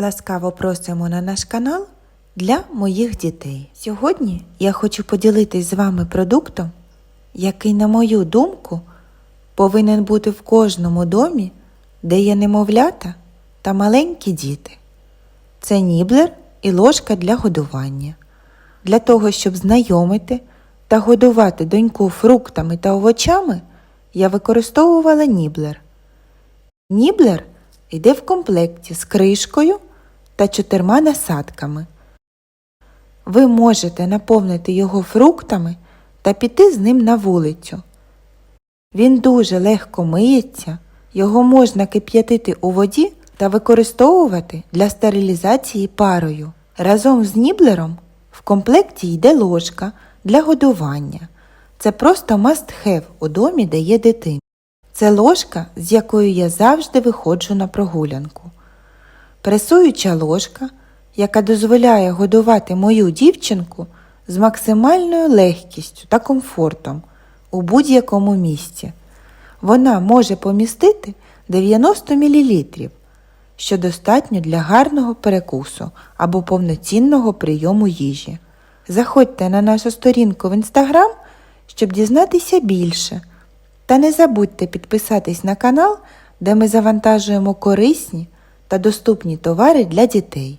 Ласкаво просимо на наш канал для моїх дітей. Сьогодні я хочу поділитись з вами продуктом, який, на мою думку, повинен бути в кожному домі, де є немовлята та маленькі діти. Це ніблер і ложка для годування. Для того, щоб знайомити та годувати доньку фруктами та овочами, я використовувала ніблер. Ніблер йде в комплекті з кришкою та чотирма насадками. Ви можете наповнити його фруктами та піти з ним на вулицю. Він дуже легко миється, його можна кип'ятити у воді та використовувати для стерилізації парою. Разом з ніблером в комплекті йде ложка для годування. Це просто must have у домі, де є дитина. Це ложка, з якою я завжди виходжу на прогулянку. Пресуюча ложка, яка дозволяє годувати мою дівчинку з максимальною легкістю та комфортом у будь-якому місці. Вона може помістити 90 мл, що достатньо для гарного перекусу або повноцінного прийому їжі. Заходьте на нашу сторінку в інстаграм, щоб дізнатися більше. Та не забудьте підписатись на канал, де ми завантажуємо корисні та доступні товари для дітей.